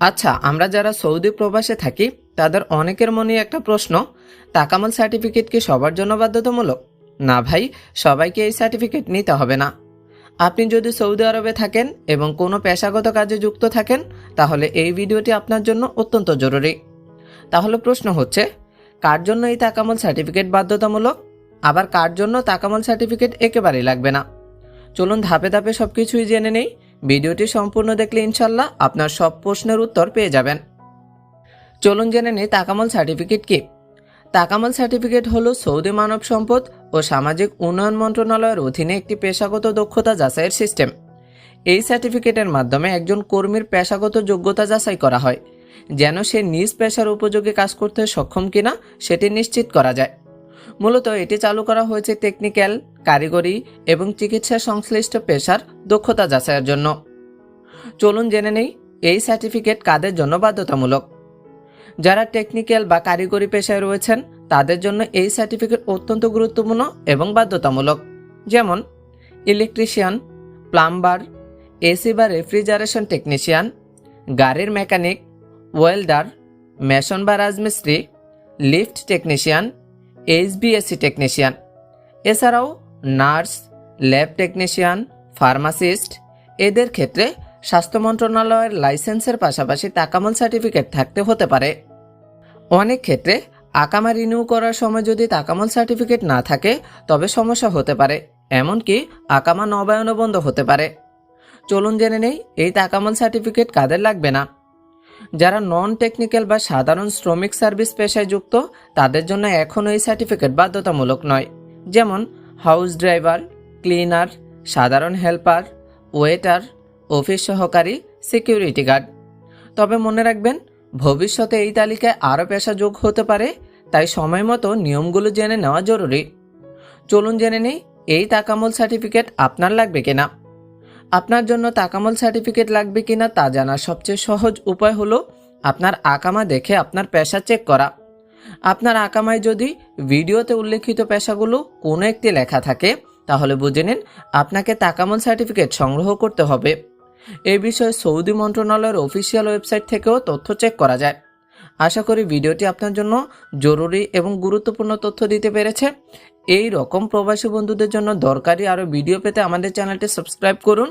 আচ্ছা আমরা যারা সৌদি প্রবাসে থাকি, তাদের অনেকের মনে একটা প্রশ্ন, তাকামল সার্টিফিকেট কি সবার জন্য বাধ্যতামূলক? না ভাই, সবাইকে এই সার্টিফিকেট নিতে হবে না। আপনি যদি সৌদি আরবে থাকেন এবং কোনো পেশাগত কাজে যুক্ত থাকেন, তাহলে এই ভিডিওটি আপনার জন্য অত্যন্ত জরুরি। তাহলে প্রশ্ন হচ্ছে, কার জন্য এই তাকামল সার্টিফিকেট বাধ্যতামূলক? আবার কার জন্য তাকামল সার্টিফিকেট একেবারেই লাগবে না? চলুন ধাপে ধাপে সব কিছুই জেনে নেই। ভিডিওটি সম্পূর্ণ দেখলে ইনশাল্লাহ আপনার সব প্রশ্নের উত্তর পেয়ে যাবেন। চলুন জেনে নেই তাকামল সার্টিফিকেট কি। তাকামল সার্টিফিকেট হলো সৌদি মানব সম্পদ ও সামাজিক উন্নয়ন মন্ত্রণালয়ের অধীনে একটি পেশাগত দক্ষতা যাচাইয়ের সিস্টেম। এই সার্টিফিকেটের মাধ্যমে একজন কর্মীর পেশাগত যোগ্যতা যাচাই করা হয়, যেন সে নিজ পেশার উপযোগী কাজ করতে সক্ষম কিনা সেটি নিশ্চিত করা যায়। মূলত এটি চালু করা হয়েছে টেকনিক্যাল কারিগরি এবং চিকিৎসা সংশ্লিষ্ট পেশার দক্ষতা যাচাইয়ের জন্য। চলুন জেনে নেই, এই সার্টিফিকেট কাদের জন্য বাধ্যতামূলক? যারা টেকনিক্যাল বা কারিগরি পেশায় রয়েছেন, তাদের জন্য এই সার্টিফিকেট অত্যন্ত গুরুত্বপূর্ণ এবং বাধ্যতামূলক। যেমন ইলেকট্রিশিয়ান প্লাম্বার এসি বা রেফ্রিজারেশন টেকনিশিয়ান গাড়ির মেকানিক ওয়েল্ডার মেশন বা রাজমিস্ত্রি lift technician H B S C technician. এছাড়াও নার্স, ল্যাব টেকনিশিয়ান, ফার্মাসিস্ট, এদের ক্ষেত্রে স্বাস্থ্য মন্ত্রণালয়ের লাইসেন্সের পাশাপাশি তাকামল সার্টিফিকেট থাকতে হতে পারে। অনেক ক্ষেত্রে আকামা রিনিউ করার সময় যদি তাকামল সার্টিফিকেট না থাকে, তবে সমস্যা হতে পারে, এমনকি আকামা নবায়নও বন্ধ হতে পারে। চলুন জেনে নেই, এই তাকামল সার্টিফিকেট কাদের লাগবে না? যারা নন টেকনিক্যাল বা সাধারণ শ্রমিক সার্ভিস পেশায় যুক্ত, তাদের জন্য এখনও এই সার্টিফিকেট বাধ্যতামূলক নয়। যেমন হাউস ড্রাইভার ক্লিনার সাধারণ হেল্পার ওয়েটার অফিস সহকারী সিকিউরিটি গার্ড তবে মনে রাখবেন, ভবিষ্যতে এই তালিকায় আরও পেশা যোগ হতে পারে, তাই সময় মতো নিয়মগুলো জেনে নেওয়া জরুরি। চলুন জেনে নেই, এই তাকামল সার্টিফিকেট আপনার লাগবে কিনা। আপনার জন্য তাকামল সার্টিফিকেট লাগবে কিনা তা জানার সবচেয়ে সহজ উপায় হলো আপনার আকামা দেখে আপনার পেশা চেক করা। আপনার আকামায় যদি ভিডিওতে উল্লেখিত পেশাগুলো কোনো একটি লেখা থাকে, তাহলে বুঝে নিন আপনাকে তাকামল সার্টিফিকেট সংগ্রহ করতে হবে। এ বিষয়ে সৌদি মন্ত্রণালয়ের অফিসিয়াল ওয়েবসাইট থেকেও তথ্য চেক করা যায়। আশা করি ভিডিওটি আপনার জন্য জরুরি এবং গুরুত্বপূর্ণ তথ্য দিতে পেরেছে। এই রকম প্রবাসী বন্ধুদের জন্য দরকারি আরও ভিডিও পেতে আমাদের চ্যানেলটি সাবস্ক্রাইব করুন।